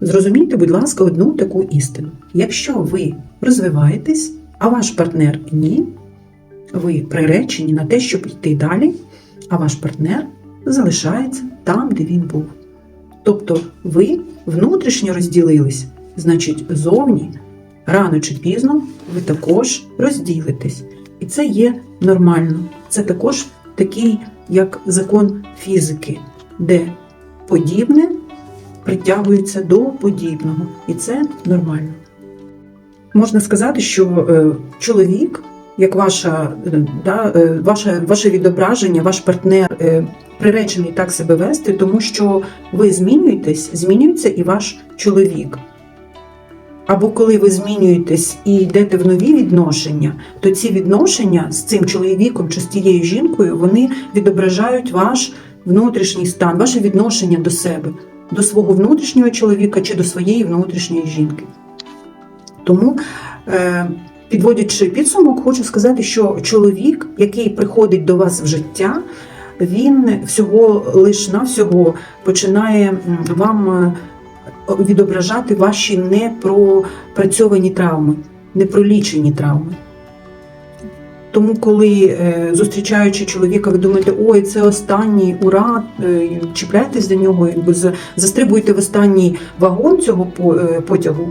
Зрозумійте, будь ласка, одну таку істину. Якщо ви розвиваєтесь, а ваш партнер ні, ви приречені на те, щоб йти далі, а ваш партнер залишається там, де він був. Тобто ви внутрішньо розділились, значить, зовні рано чи пізно ви також розділитесь. І це є нормально. Це також такий, як закон фізики, де подібне притягується до подібного. І це нормально. Можна сказати, що е, чоловік, як ваша, е, да, е, ваше, ваше відображення, ваш партнер приречений так себе вести, тому що ви змінюєтесь, змінюється і ваш чоловік. Або коли ви змінюєтесь і йдете в нові відношення, то ці відношення з цим чоловіком чи з тією жінкою вони відображають ваш внутрішній стан, ваше відношення до себе, до свого внутрішнього чоловіка чи до своєї внутрішньої жінки. Тому, е, підводячи підсумок, хочу сказати, що чоловік, який приходить до вас в життя, він всього лиш навсього починає вам е, відображати ваші непропрацьовані травми, непролічені травми. Тому, коли е, зустрічаючи чоловіка, ви думаєте, ой, це останній ура, е, чіпляєтесь до нього, якби за- в останній вагон цього е, потягу,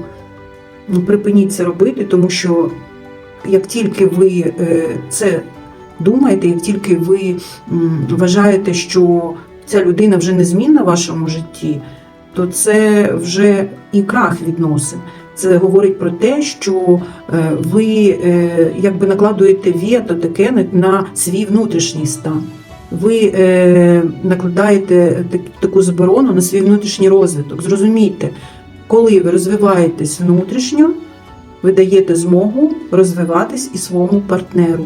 ну, припиніть це робити, тому що як тільки ви це думаєте, як тільки ви вважаєте, що ця людина вже незмінна в вашому житті, то це вже і крах відносин. Це говорить про те, що е, ви е, якби накладуєте вето таке на- свій внутрішній стан. Ви е, накладаєте так- таку заборону на свій внутрішній розвиток. Зрозумійте, коли ви розвиваєтесь внутрішньо, ви даєте змогу розвиватись і своєму партнеру.